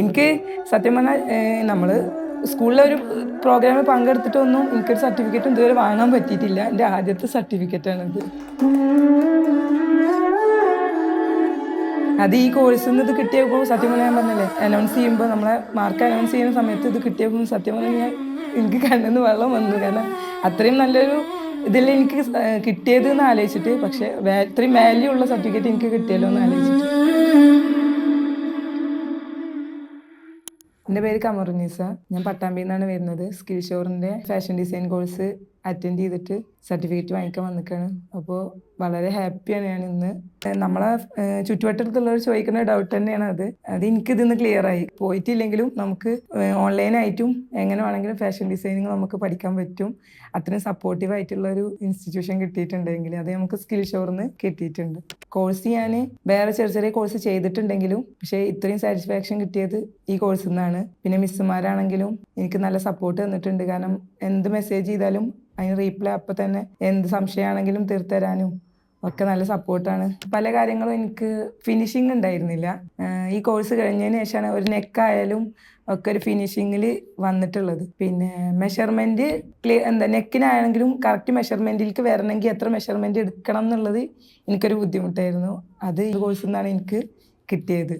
എനിക്ക് സത്യം പറഞ്ഞാൽ നമ്മൾ സ്കൂളിലെ ഒരു പ്രോഗ്രാമിൽ പങ്കെടുത്തിട്ടൊന്നും എനിക്കൊരു സർട്ടിഫിക്കറ്റ് ഇതുവരെ വാങ്ങാൻ പറ്റിയിട്ടില്ല. എന്റെ ആദ്യത്തെ സർട്ടിഫിക്കറ്റാണിത് അത് ഈ കോഴ്സിൽ നിന്ന് ഇത് കിട്ടിയപ്പോൾ സത്യം പറഞ്ഞാൽ ഞാൻ പറഞ്ഞില്ലേ അനൗൺസ് ചെയ്യുമ്പോൾ നമ്മളെ മാർക്ക് അനൗൺസ് ചെയ്യുന്ന സമയത്ത് ഇത് കിട്ടിയപ്പോൾ സത്യം പറഞ്ഞാൽ ഞാൻ എനിക്ക് കണ്ണിന്ന് വെള്ളം വന്നു. കാരണം അത്രയും നല്ലൊരു ഇതിൽ എനിക്ക് കിട്ടിയത് എന്ന് ആലോചിച്ചിട്ട് പക്ഷേ ഇത്രയും വാല്യൂ ഉള്ള സർട്ടിഫിക്കറ്റ് എനിക്ക് കിട്ടിയല്ലോ എന്ന് ആലോചിച്ചിട്ട്. എന്റെ പേര് കമറുനീസ. ഞാൻ പട്ടാമ്പിയിൽ നിന്നാണ് വരുന്നത്. സ്കിൽ ഷോറിന്റെ ഫാഷൻ ഡിസൈൻ കോഴ്സ് അറ്റൻഡ് ചെയ്തിട്ട് സർട്ടിഫിക്കറ്റ് വാങ്ങിക്കാൻ വന്നിക്കാണ്. അപ്പോൾ വളരെ ഹാപ്പിയാണ് ഞാൻ ഇന്ന്. നമ്മളെ ചുറ്റുവട്ടത്തുള്ളവർ ചോദിക്കുന്ന ഡൗട്ട് തന്നെയാണ് അത്. അത് എനിക്കിതിന്ന് ക്ലിയർ ആയി. പോയിട്ടില്ലെങ്കിലും നമുക്ക് ഓൺലൈനായിട്ടും എങ്ങനെ വേണമെങ്കിലും ഫാഷൻ ഡിസൈനിങ് നമുക്ക് പഠിക്കാൻ പറ്റും. അത്രയും സപ്പോർട്ടീവ് ആയിട്ടുള്ള ഒരു ഇൻസ്റ്റിറ്റ്യൂഷൻ കിട്ടിയിട്ടുണ്ടെങ്കിൽ അത് നമുക്ക് സ്കിൽ ഷോറിന്ന് കിട്ടിയിട്ടുണ്ട്. കോഴ്സ് ഞാൻ വേറെ ചെറിയ ചെറിയ കോഴ്സ് ചെയ്തിട്ടുണ്ടെങ്കിലും പക്ഷേ ഇത്രയും സാറ്റിസ്ഫാക്ഷൻ കിട്ടിയത് ഈ കോഴ്സിൽ നിന്നാണ് പിന്നെ മിസ്സുമാരാണെങ്കിലും എനിക്ക് നല്ല സപ്പോർട്ട് തന്നിട്ടുണ്ട്. കാരണം എന്ത് മെസ്സേജ് ചെയ്താലും അതിന് റീപ്ലൈ അപ്പം തന്നെ എന്ത് സംശയമാണെങ്കിലും തീർത്തരാനും ഒക്കെ നല്ല സപ്പോർട്ടാണ് പല കാര്യങ്ങളും എനിക്ക് ഫിനിഷിങ് ഉണ്ടായിരുന്നില്ല. ഈ കോഴ്സ് കഴിഞ്ഞതിന് ശേഷമാണ് ഒരു നെക്കായാലും ഒക്കെ ഒരു ഫിനിഷിങ്ങിൽ വന്നിട്ടുള്ളത്. പിന്നെ മെഷർമെന്റ് ക്ലിയർ എന്താ നെക്കിനാണെങ്കിലും കറക്റ്റ് മെഷർമെന്റിലേക്ക് വരണമെങ്കിൽ എത്ര മെഷർമെന്റ് എടുക്കണം എന്നുള്ളത് എനിക്കൊരു ബുദ്ധിമുട്ടായിരുന്നു. അത് ഈ കോഴ്സിൽ നിന്നാണ് എനിക്ക് കിട്ടിയത്.